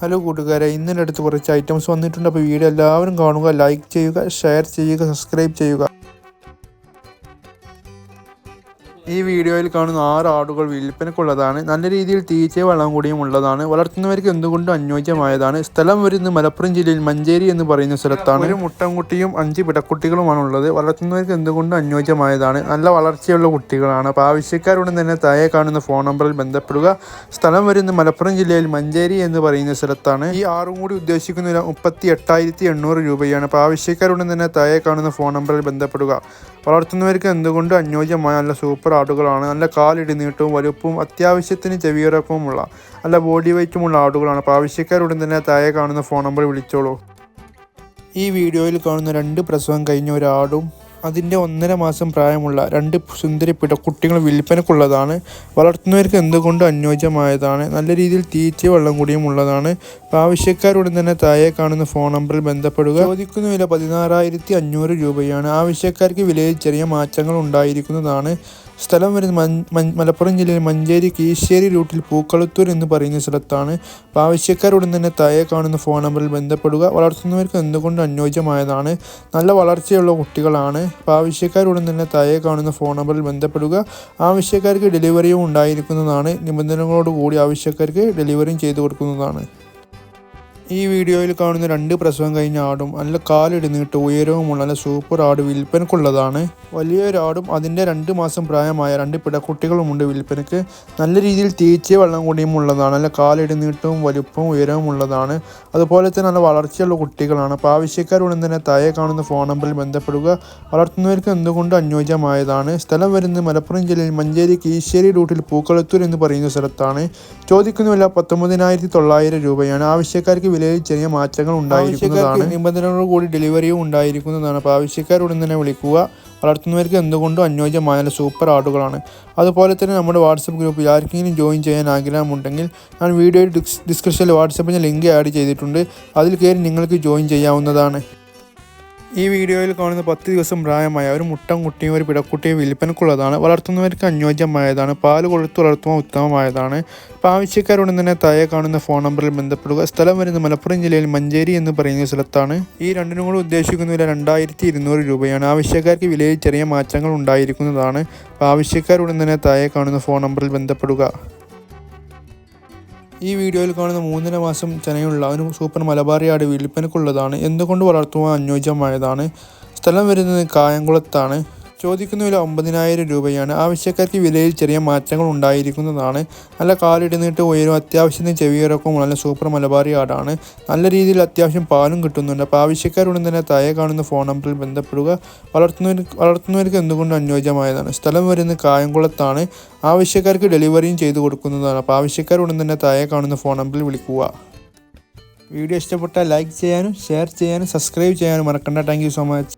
Hello കൂട്ടുകാരെ ഇന്നലെ അടുത്ത് കുറച്ച് ഐറ്റംസ് വന്നിട്ടുണ്ട്. അപ്പോൾ വീഡിയോ എല്ലാവരും കാണുക ലൈക്ക് ചെയ്യുക ഷെയർ ചെയ്യുക സബ്സ്ക്രൈബ് ചെയ്യുക. ഈ വീഡിയോയിൽ കാണുന്ന ആറ് ആടുകൾ വിൽപ്പനക്കുള്ളതാണ്. നല്ല രീതിയിൽ തീറ്റ വളം കൂടിയും ഉള്ളതാണ്. വളർത്തുന്നവർക്ക് എന്തുകൊണ്ടും അനുയോജ്യമായതാണ്. സ്ഥലം വരുന്നത് മലപ്പുറം ജില്ലയിൽ മഞ്ചേരി എന്ന് പറയുന്ന സ്ഥലത്താണ്. ഒരു മുട്ടൻകുട്ടിയും അഞ്ച് പിടക്കുട്ടികളുമാണ് ഉള്ളത് വളർത്തുന്നവർക്ക് എന്തുകൊണ്ടും അനുയോജ്യമായതാണ്. നല്ല വളർച്ചയുള്ള കുട്ടികളാണ്. അപ്പോൾ ആവശ്യക്കാരുടെ തന്നെ താഴെ കാണുന്ന ഫോൺ നമ്പറിൽ ബന്ധപ്പെടുക. സ്ഥലം വരുന്നത് മലപ്പുറം ജില്ലയിൽ മഞ്ചേരി എന്ന് പറയുന്ന സ്ഥലത്താണ്. ഈ ആറും കൂടി ഉദ്ദേശിക്കുന്ന മുപ്പത്തി എട്ടായിരത്തി എണ്ണൂറ് രൂപയാണ്. അപ്പോൾ ആവശ്യക്കാരുടെ തന്നെ താഴെ കാണുന്ന ഫോൺ നമ്പറിൽ ബന്ധപ്പെടുക. വളർത്തുന്നവർക്ക് എന്തുകൊണ്ടും അനുയോജ്യമായ നല്ല സൂപ്പർ ആടുകളാണ്. നല്ല കാലിടി നീട്ടവും വലുപ്പവും അത്യാവശ്യത്തിന് ചെവിയിറക്കവുമുള്ള നല്ല ബോഡി വെയ്റ്റുമുള്ള ആടുകളാണ്. പ്രാവശ്യക്കാരുടൻ തന്നെ താഴെ കാണുന്ന ഫോൺ നമ്പർ വിളിച്ചോളൂ. ഈ വീഡിയോയിൽ കാണുന്ന രണ്ട് പ്രസവം കഴിഞ്ഞ ഒരാടും അതിന്റെ ഒന്നര മാസം പ്രായമുള്ള രണ്ട് സുന്ദരിപ്പെട്ട കുട്ടികൾ വിൽപ്പനക്കുള്ളതാണ്. വളർത്തുന്നവർക്ക് എന്തുകൊണ്ടും അനുയോജ്യമായതാണ്? നല്ല രീതിയിൽ തീറ്റ വെള്ളം കൂടിയും ഉള്ളതാണ്. ആവശ്യക്കാരുടൻ തന്നെ താഴെ കാണുന്ന ഫോൺ നമ്പറിൽ ബന്ധപ്പെടുക. ചോദിക്കുന്ന വില പതിനാറായിരത്തി അഞ്ഞൂറ് രൂപയാണ്. ആവശ്യക്കാർക്ക് വിലയിൽ ചെറിയ മാറ്റങ്ങൾ ഉണ്ടായിരിക്കുന്നതാണ്. സ്ഥലം വരുന്നത് മലപ്പുറം ജില്ലയിൽ മഞ്ചേരി കീശ്ശേരി റൂട്ടിൽ പൂക്കളത്തൂർ എന്ന് പറയുന്ന സ്ഥലത്താണ്. ആവശ്യക്കാരുടൻ തന്നെ തയ്യെ കാണുന്ന ഫോൺ നമ്പറിൽ ബന്ധപ്പെടുക. വളർത്തുന്നവർക്ക് എന്തുകൊണ്ട് അനുയോജ്യമായതാണ്? നല്ല വളർച്ചയുള്ള കുട്ടികളാണ്. ആവശ്യക്കാരുടൻ തന്നെ തയ്യെ കാണുന്ന ഫോൺ നമ്പറിൽ ബന്ധപ്പെടുക. ആവശ്യക്കാർക്ക് ഡെലിവറിയും ഉണ്ടായിരിക്കുന്നതാണ്. നിബന്ധനകളോടുകൂടി ആവശ്യക്കാർക്ക് ഡെലിവറിയും ചെയ്തു കൊടുക്കുന്നതാണ്. ഈ വീഡിയോയിൽ കാണുന്ന രണ്ട് പ്രസവം കഴിഞ്ഞ ആടും നല്ല കാലിടുന്നിട്ട് ഉയരവുമുള്ള നല്ല സൂപ്പർ ആട് വിൽപ്പനക്കുള്ളതാണ്. വലിയൊരാടും അതിന്റെ രണ്ട് മാസം പ്രായമായ രണ്ട് പിടക്കുട്ടികളുമുണ്ട് വിൽപ്പനക്ക്. നല്ല രീതിയിൽ തീച്ച വെള്ളം കൂടിയും ഉള്ളതാണ്. നല്ല കാലിടുന്നിട്ടും വലുപ്പവും ഉയരവും ഉള്ളതാണ്. അതുപോലെ തന്നെ നല്ല വളർച്ചയുള്ള കുട്ടികളാണ്. അപ്പോൾ ആവശ്യക്കാരുടൻ തന്നെ താഴെ കാണുന്ന ഫോൺ നമ്പറിൽ ബന്ധപ്പെടുക. വളർത്തുന്നവർക്ക് എന്തുകൊണ്ട് അനുയോജ്യമായതാണ്? സ്ഥലം വരുന്നത് മലപ്പുറം ജില്ലയിൽ മഞ്ചേരി കീശ്ശേരി റൂട്ടിൽ പൂക്കളത്തൂർ എന്ന് പറയുന്ന സ്ഥലത്താണ്. ചോദിക്കുന്ന വില പത്തൊമ്പതിനായിരത്തി തൊള്ളായിരം രൂപയാണ്. ആവശ്യക്കാർക്ക് വിലയിൽ ചെറിയ മാറ്റങ്ങൾ ഉണ്ടായിരിക്കുന്നതാണ്. നിബന്ധനകളോട് കൂടി ഡെലിവറിയും ഉണ്ടായിരിക്കുന്നതാണ്. അപ്പോൾ ആവശ്യക്കാരുടൻ തന്നെ വിളിക്കുക. വളർത്തുന്നവർക്ക് എന്തുകൊണ്ടും അനുയോജ്യമായ സൂപ്പർ ആടുകളാണ്. അതുപോലെ തന്നെ നമ്മുടെ വാട്സപ്പ് ഗ്രൂപ്പിൽ ആർക്കെങ്കിലും ജോയിൻ ചെയ്യാൻ ആഗ്രഹമുണ്ടെങ്കിൽ ഞാൻ വീഡിയോയിൽ ഡിസ് ഡിസ്ക്രിപ്ഷനിൽ വാട്സപ്പിന്റെ ലിങ്ക് ആഡ് ചെയ്തിട്ടുണ്ട്. അതിൽ കയറി നിങ്ങൾക്ക് ജോയിൻ ചെയ്യാവുന്നതാണ്. ഈ വീഡിയോയിൽ കാണുന്ന പത്ത് ദിവസം പ്രായമായ ഒരു മുട്ടൻ കുട്ടിയും ഒരു പിടക്കുട്ടിയും വിൽപ്പനക്കുള്ളതാണ്. വളർത്തുന്നവർക്ക് അനുയോജ്യമായതാണ്. പാൽ കൊടുത്ത് വളർത്തുവാൻ ഉത്തമമായതാണ്. അപ്പോൾ തന്നെ താഴെ കാണുന്ന ഫോൺ നമ്പറിൽ ബന്ധപ്പെടുക. സ്ഥലം വരുന്നത് മലപ്പുറം ജില്ലയിൽ മഞ്ചേരി എന്ന് പറയുന്ന സ്ഥലത്താണ്. ഈ രണ്ടിനും കൂടി ഉദ്ദേശിക്കുന്ന വില രണ്ടായിരത്തി ഇരുന്നൂറ് രൂപയാണ്. ആവശ്യക്കാർക്ക് വിലയിൽ ചെറിയ മാറ്റങ്ങൾ ഉണ്ടായിരിക്കുന്നതാണ്. അപ്പോൾ തന്നെ താഴെ കാണുന്ന ഫോൺ നമ്പറിൽ ബന്ധപ്പെടുക. ഈ വീഡിയോയിൽ കാണുന്ന മൂന്നര മാസം ചെനയുള്ള ഒരു സൂപ്പർ മലബാറിയാട് വിൽപ്പനക്കുള്ളതാണ് എന്തുകൊണ്ട് വളർത്തുവാൻ അനുയോജ്യമായതാണ്? സ്ഥലം വരുന്നത് കായംകുളത്താണ്. ചോദിക്കുന്ന വില ഒമ്പതിനായിരം രൂപയാണ്. ആവശ്യക്കാർക്ക് വിലയിൽ ചെറിയ മാറ്റങ്ങൾ ഉണ്ടായിരിക്കുന്നതാണ്. നല്ല കാലിടുന്നിട്ട് ഉയരും. അത്യാവശ്യത്തിന് ചെവിയിറക്കും നല്ല സൂപ്പർ മലബാറി ആടാണ്. നല്ല രീതിയിൽ അത്യാവശ്യം പാലും കിട്ടുന്നുണ്ട്. അപ്പോൾ ആവശ്യക്കാരുടെ തന്നെ തയ കാണുന്ന ഫോൺ നമ്പറിൽ ബന്ധപ്പെടുക. വളർത്തുന്നവർക്ക് വളർത്തുന്നവർക്ക് എന്തുകൊണ്ടും അനുയോജ്യമായതാണ്? സ്ഥലം വരുന്നത് കായംകുളത്താണ് ആവശ്യക്കാർക്ക് ഡെലിവറിയും ചെയ്തു കൊടുക്കുന്നതാണ്. അപ്പോൾ ആവശ്യക്കാരുടെ തന്നെ തയ കാണുന്ന ഫോൺ നമ്പറിൽ വിളിക്കുക. വീഡിയോ ഇഷ്ടപ്പെട്ടാൽ ലൈക്ക് ചെയ്യാനും ഷെയർ ചെയ്യാനും സബ്സ്ക്രൈബ് ചെയ്യാനും മറക്കണ്ട. Thank so much.